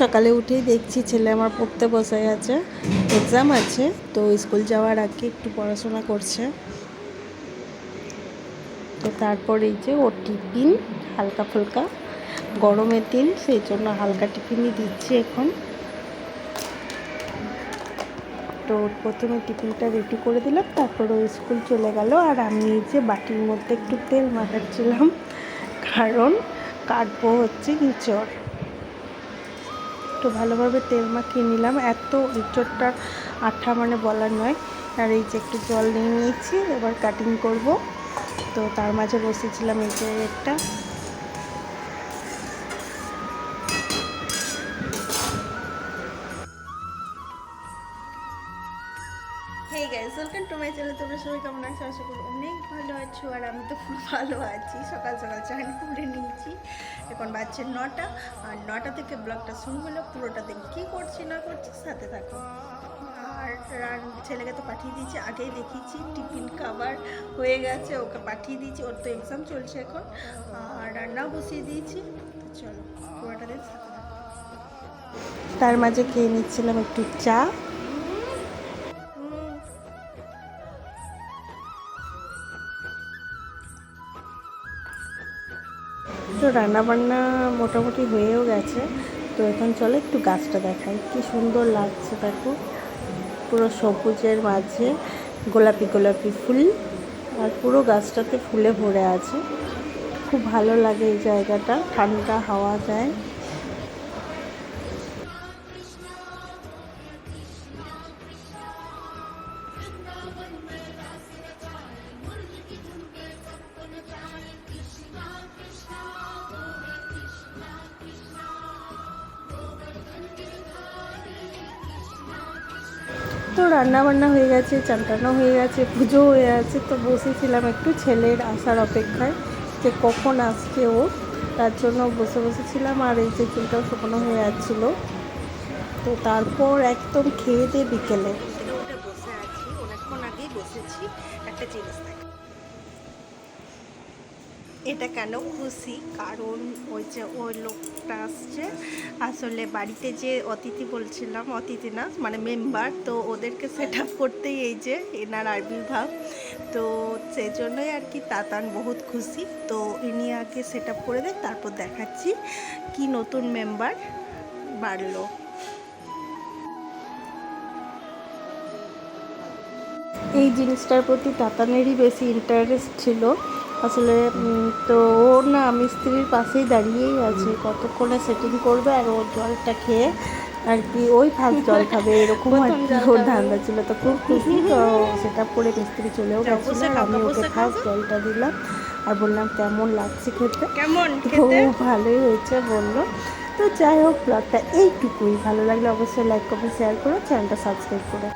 সকালে উঠেই দেখছি ছেলে আমার পড়তে বসে গেছে। এক্সাম আছে, তো স্কুল যাওয়ার আগে একটু পড়াশোনা করছে। তো তারপর এই যে ওর টিফিন হালকা ফুলকা, গরমের দিন, সেই জন্য হালকা টিফিনই দিচ্ছি এখন। তো প্রথমে টিফিনটা রেডি করে দিলাম, তারপর ও স্কুল চলে গেল। আর আমি এই যে বাটির মধ্যে একটু তেল মাখাচ্ছিলাম, কারণ কাটবো হচ্ছে ইঁচড় একটু ভালোভাবে তেল মাখিয়ে নিলাম। এত ইঁচড়টার আঠা মানে বলার নয়। আর এই যে একটু জল নিয়ে নিয়েছি, এবার কাটিং করব। তো তার মাঝে বসেছিলাম এই যে একটা। Hey guys welcome to my channel তোমরা সবাই কেমন আছো? আশা করি অনেক ভালো আছো, আর আমি তো খুব ভালো আছি। সকাল সকাল চান করে নিয়েছি। এখন বাজছে নটা, আর নটা থেকে ব্লগটা শুরু হলো। পুরোটা দিন কী করছি, না করছি, সাথে থাকো। আর রান- ছেলেকে তো পাঠিয়ে দিয়েছি, আগেই দেখিয়েছি, টিফিন খাবার হয়ে গেছে, ওকে পাঠিয়ে দিয়েছি, ওর তো এক্সাম চলছে এখন। আর রান্নাও বসিয়ে দিয়েছি। তো চলো, পুরোটা দিন তার মাঝে খেয়ে নিচ্ছিলাম একটু চা। তো রান্নাবান্না মোটামুটি হয়েও গেছে। তো এখন চলো একটু গাছটা দেখাই। কি সুন্দর লাগছে দেখো। পুরো সবুজের মাঝে গোলাপি গোলাপি ফুল আর পুরো গাছটাতে ফুলে ভরে আছে। খুব ভালো লাগে এই জায়গাটা। ঠান্ডা হাওয়া যায়। তো রান্না বান্না হয়ে গেছে চানটানো হয়ে গেছে পুজো হয়ে আছে তো বসেছিলাম একটু ছেলের আসার অপেক্ষায় যে কখন আসছে ও, তার জন্য বসে বসেছিলাম আর এই যে চুলটাও শুকনো হয়ে যাচ্ছিল। তো তারপর একদম খেয়ে দিয়ে বিকেলে। বসে আছি, অনেকক্ষণ আগেই বসেছি, একটা জিনিস এটা কেন খুশি? কারণ ওই যে ওই লোকটা আসছে। আসলে বাড়িতে যে অতিথি বলছিলাম, অতিথি না মানে মেম্বার, তো ওদেরকে সেট আপ করতেই এই যে এনার আবির্ভাব তো সেই জন্যই আর কি তাতান বহুত খুশি। তো ইনি আগে সেট আপ করে দেয় তারপর দেখাচ্ছি কি নতুন মেম্বার বাড়লো। এই জিনিসটার প্রতি তাতানেরই বেশি ইন্টারেস্ট ছিল। আসলে তো ও না মিস্ত্রির পাশেই দাঁড়িয়েই আছে। কতক্ষণে সেটিং করবে আর ওর জলটা খেয়ে আর কি ওই ফার্স্ট জল খাবে এরকম আর কি ওর ধান্দা ছিল। তো খুব খুশি তো সেটা করে মিস্ত্রি চলেও গেছিল আর আমি ওকে ফার্স্ট জলটা দিলাম আর বললাম কেমন লাগছে খেতে? কেমন তো ভালোই হয়েছে বলল। তো যাই হোক ব্লগটা এইটুকুই। ভালো লাগলে অবশ্যই লাইক কমেন্ট শেয়ার করো চ্যানেলটা সাবস্ক্রাইব করে